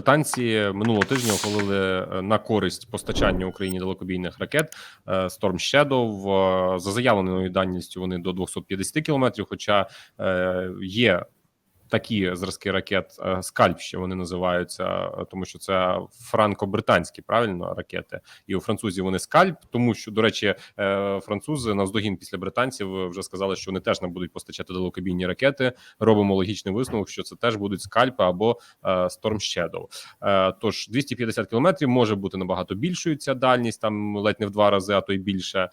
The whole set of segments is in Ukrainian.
британці минулого тижня ухвалили е, на користь постачання Україні далекобійних ракет е, Storm Shadow. Е, За заявленою даністю. вони до 250 кілометрів. Хоча є такі зразки ракет е, скальп, ще вони називаються, е, тому що це франко-британські правильно ракети, і у французів вони скальп, тому що до речі, е, французи навздогін після британців вже сказали, що вони теж не будуть постачати далекобійні ракети. Робимо логічний висновок, що це теж будуть скальпи або Storm Shadow. Тож 250 кілометрів може бути набагато більшою ця дальність, там ледь не в два рази, а то й більше.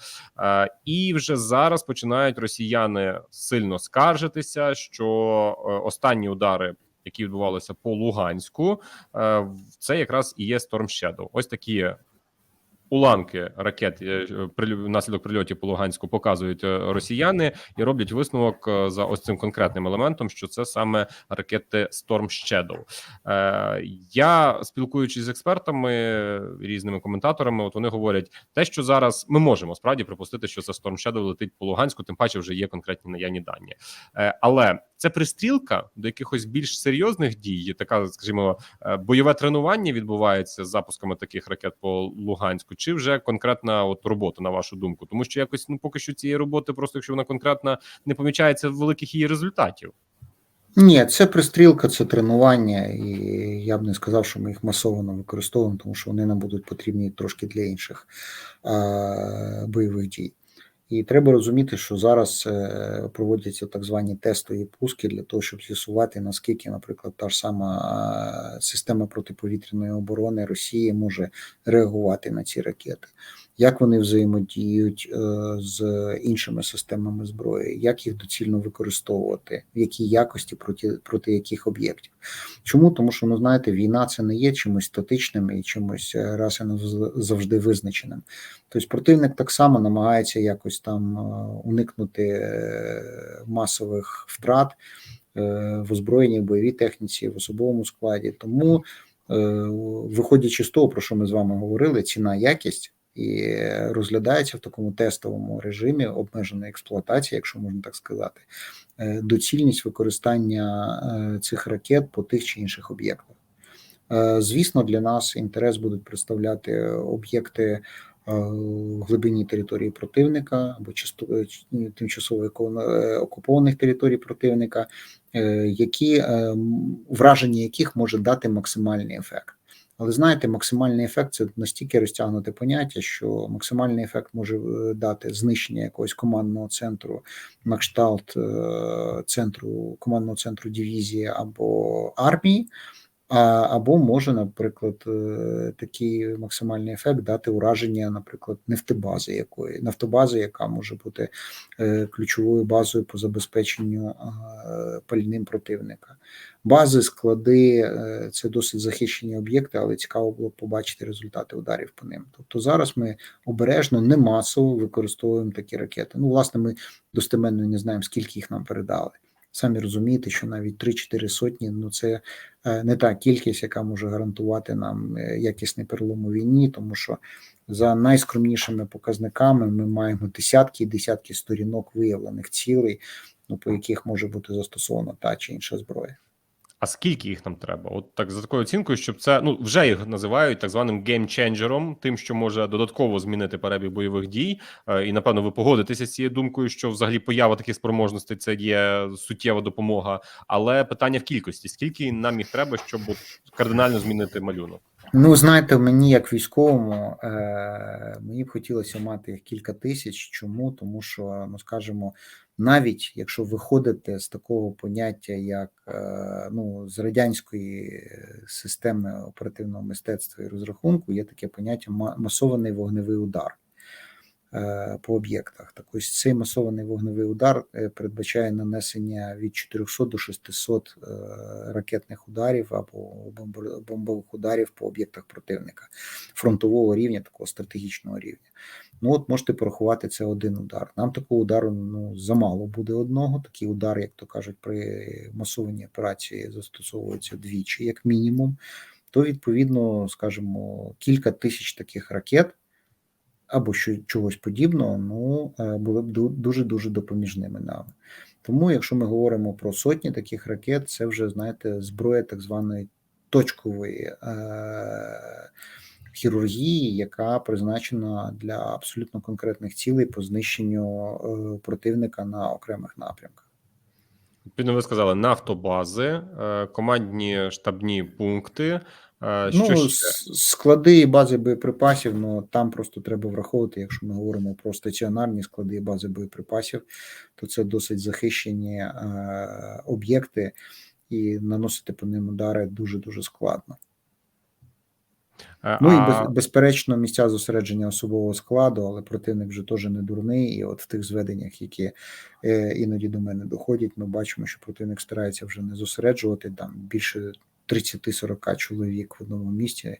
І вже зараз починають росіяни сильно скаржитися, що е, останні удари. Які відбувалися по Луганську, е, це якраз і є Storm Shadow. Ось такі уламки ракет е, внаслідок прильотів по Луганську показують е, росіяни і роблять висновок за ось цим конкретним елементом, що це саме ракети Storm Shadow. Я спілкуючись з експертами різними коментаторами, от вони говорять, те, що зараз ми можемо справді припустити, що це Storm Shadow летить по Луганську, тим паче вже є конкретні наявні дані. Але це пристрілка до якихось більш серйозних дій, така, скажімо, е, бойове тренування відбувається з запусками таких ракет по Луганську, чи вже конкретна от робота, на вашу думку? Тому що якось ну поки що цієї роботи, просто якщо вона конкретна, не помічається великих її результатів. Ні, це пристрілка, це тренування, і я б не сказав, що ми їх масово використовуємо, тому що вони нам будуть потрібні трошки для інших е, бойових дій. І треба розуміти, що зараз е, проводяться так звані тестові пуски для того, щоб з'ясувати, наскільки, наприклад, та ж сама е, система протиповітряної оборони Росії може реагувати на ці ракети, як вони взаємодіють е, з іншими системами зброї, як їх доцільно використовувати, в якій якості проти, проти яких об'єктів. Чому? Тому що ну знаєте, війна це не є чимось статичним і чимось раз і назавжди визначеним. Тобто противник так само намагається якось там е, уникнути е, масових втрат е, в озброєнні, в бойовій техніці, в особовому складі. Тому, виходячи з того, про що ми з вами говорили, ціна якість. І розглядається в такому тестовому режимі обмеженої експлуатації, якщо можна так сказати, доцільність використання цих ракет по тих чи інших об'єктах. Звісно, для нас інтерес будуть представляти об'єкти в глибині території противника або е, ні, тимчасово е, окупованих територій противника, е, які е, враження яких може дати максимальний ефект. Але знаєте, максимальний ефект це настільки розтягнуте поняття, що максимальний ефект може е, дати знищення якогось командного центру на кшталт е, центру командного центру дивізії або армії. А, або може, наприклад, е, такий максимальний ефект дати ураження, наприклад, нефтебази якої нафтобази, яка може бути е, ключовою базою по забезпеченню е, пальним противника. Бази, склади це досить захищені об'єкти, але цікаво було побачити результати ударів по ним. Тобто зараз ми обережно, не масово використовуємо такі ракети. Ну, власне, ми достеменно не знаємо, скільки їх нам передали. Самі розумієте, що навіть 3-4 сотні ну це е, не та кількість, яка може гарантувати нам е, якісний перелом у війні, тому що за найскромнішими показниками ми маємо десятки і десятки сторінок виявлених цілей, ну по яких може бути застосована та чи інша зброя. А скільки їх нам треба? От так за такою оцінкою, щоб це ну вже їх називають так званим геймченджером, тим, що може додатково змінити перебіг бойових дій. Е, І напевно ви погодитеся з цією думкою, що взагалі поява таких спроможностей це є суттєва допомога. Але питання в кількості: скільки нам їх треба, щоб кардинально змінити малюнок? Ну, знаєте, мені як військовому, е, мені б хотілося мати кілька тисяч. Чому? Тому що, ну скажімо, навіть якщо виходити з такого поняття, як е, ну, з радянської системи оперативного мистецтва і розрахунку, є таке поняття ма- масований вогневий удар по об'єктах. Так ось цей масований вогневий удар е, передбачає нанесення від 400 до 600 е, ракетних ударів або бомбових ударів по об'єктах противника фронтового рівня, такого стратегічного рівня. Ну от можете порахувати це один удар. Нам такого удару ну замало буде одного. Такий удар, як то кажуть, при масованій операції застосовується двічі, як мінімум. То відповідно, скажімо, кілька тисяч таких ракет або що чогось подібного, ну е, були б дуже дуже допоміжними нам. Тому, якщо ми говоримо про сотні таких ракет, це вже знаєте зброя так званої точкової е, хірургії, яка призначена для абсолютно конкретних цілей по знищенню е, противника на окремих напрямках. Відповідно, ви сказали нафтобази, е, командні штабні пункти. Що Ну, ще? склади і бази боєприпасів, ну там просто треба враховувати, якщо ми говоримо про стаціонарні склади і бази боєприпасів, то це досить захищені е, об'єкти, і наносити по ним удари дуже дуже складно. Е, Ну і без, безперечно, місця зосередження особового складу, але противник вже теж не дурний. І от в тих зведеннях, які е, іноді до мене доходять, ми бачимо, що противник старається вже не зосереджувати там більше 30-40 чоловік в одному місці.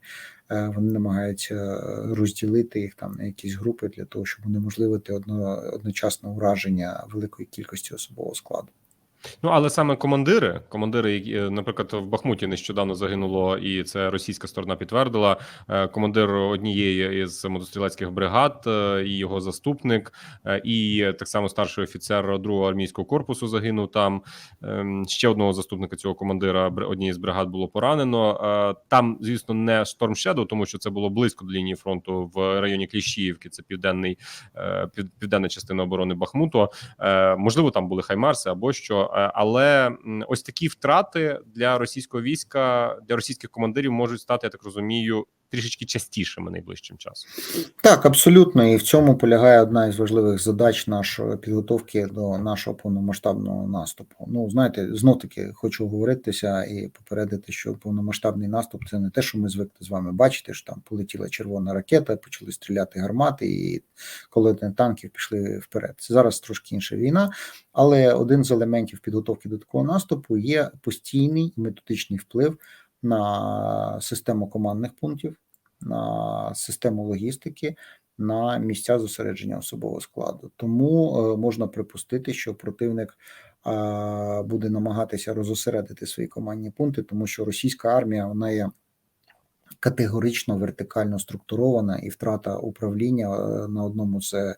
Е, вони намагаються е, розділити їх там на якісь групи для того, щоб унеможливити одно, одночасне ураження великої кількості особового складу. Ну, але саме командири, командири, які, е, наприклад, в Бахмуті нещодавно загинуло, і це російська сторона підтвердила. е, Командир однієї із мотострілецьких бригад е, і його заступник, і так само старший офіцер другого армійського корпусу загинув там. Ем, Ще одного заступника цього командира однієї з бригад було поранено. Там, звісно, не Storm Shadow, тому що це було близько до лінії фронту в районі Кліщіївки. Це південний південна частина оборони Бахмуту. Можливо, там були хаймарси або що, але ось такі втрати для російського війська для російських командирів можуть стати, я так розумію, трішечки частішими найближчим часом. Так, абсолютно, і в цьому полягає одна із важливих задач нашої підготовки до нашого повномасштабного наступу. Ну, знаєте, знов таки хочу говоритися і попередити, що повномасштабний наступ це не те, що ми звикли з вами бачити. що там полетіла червона ракета, почали стріляти гармати, і колони танків пішли вперед. Це зараз трошки інша війна, але один з елементів підготовки до такого наступу є постійний методичний вплив на систему командних пунктів, на систему логістики, на місця зосередження особового складу. Тому е, можна припустити, що противник е, буде намагатися розосередити свої командні пункти, тому що російська армія вона є. Категорично вертикально структурована і втрата управління е, на одному з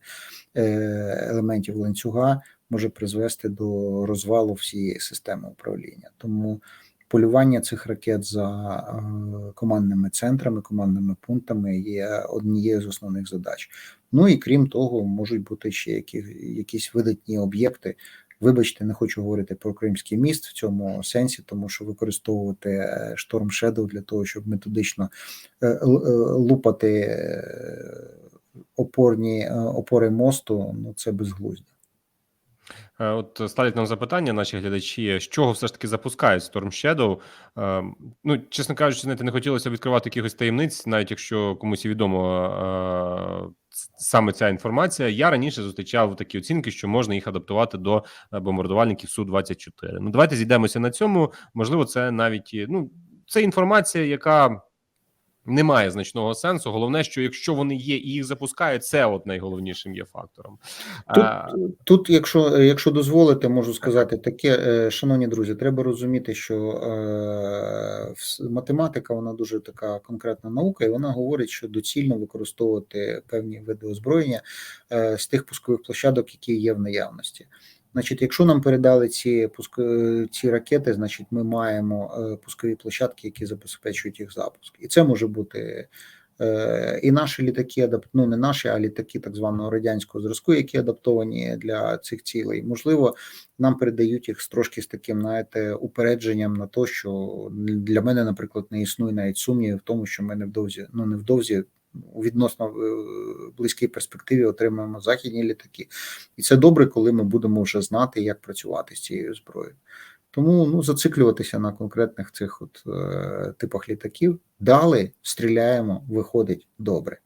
елементів ланцюга може призвести до розвалу всієї системи управління. Тому полювання цих ракет за е, командними центрами, командними пунктами є однією з основних задач. Ну і крім того, можуть бути ще які, якісь видатні об'єкти. Вибачте, не хочу говорити про Кримський міст в цьому сенсі, тому що використовувати е, Storm Shadow для того, щоб методично е, е, лупати е, опорні е, опори мосту, ну це безглуздя. Е, От ставлять нам запитання наші глядачі, з чого все ж таки запускають Storm Shadow. Е, Ну, чесно кажучи, знаєте, не хотілося відкривати якихось таємниць, навіть якщо комусь і відомо е, саме ця інформація. Я раніше зустрічав такі оцінки, що можна їх адаптувати до бомбардувальників су 24 Ну, давайте зійдемося на цьому. Можливо, це навіть ну, це інформація, яка. Не має значного сенсу. Головне, що якщо вони є і їх запускають, це от найголовнішим є фактором. Тут, тут, якщо, якщо дозволите, можу сказати таке, е, шановні друзі, треба розуміти, що е, математика вона дуже така конкретна наука, і вона говорить, що доцільно використовувати певні види озброєння е, з тих пускових площадок, які є в наявності. Значить, якщо нам передали ці пуск... ці ракети, значить ми маємо е, пускові площадки, які забезпечують їх запуск, і це може бути Е, і наші літаки ну не наші, а літаки так званого радянського зразку, які адаптовані для цих цілей. Можливо, нам передають їх трошки з таким, знаєте, упередженням на те, що для мене, наприклад, не існує навіть сумнівів в тому, що ми невдовзі, ну невдовзі. У відносно е, близькій перспективі отримаємо західні літаки, і це добре, коли ми будемо вже знати, як працювати з цією зброєю. Тому ну зациклюватися на конкретних цих от е, типах літаків. Дали, стріляємо, виходить добре.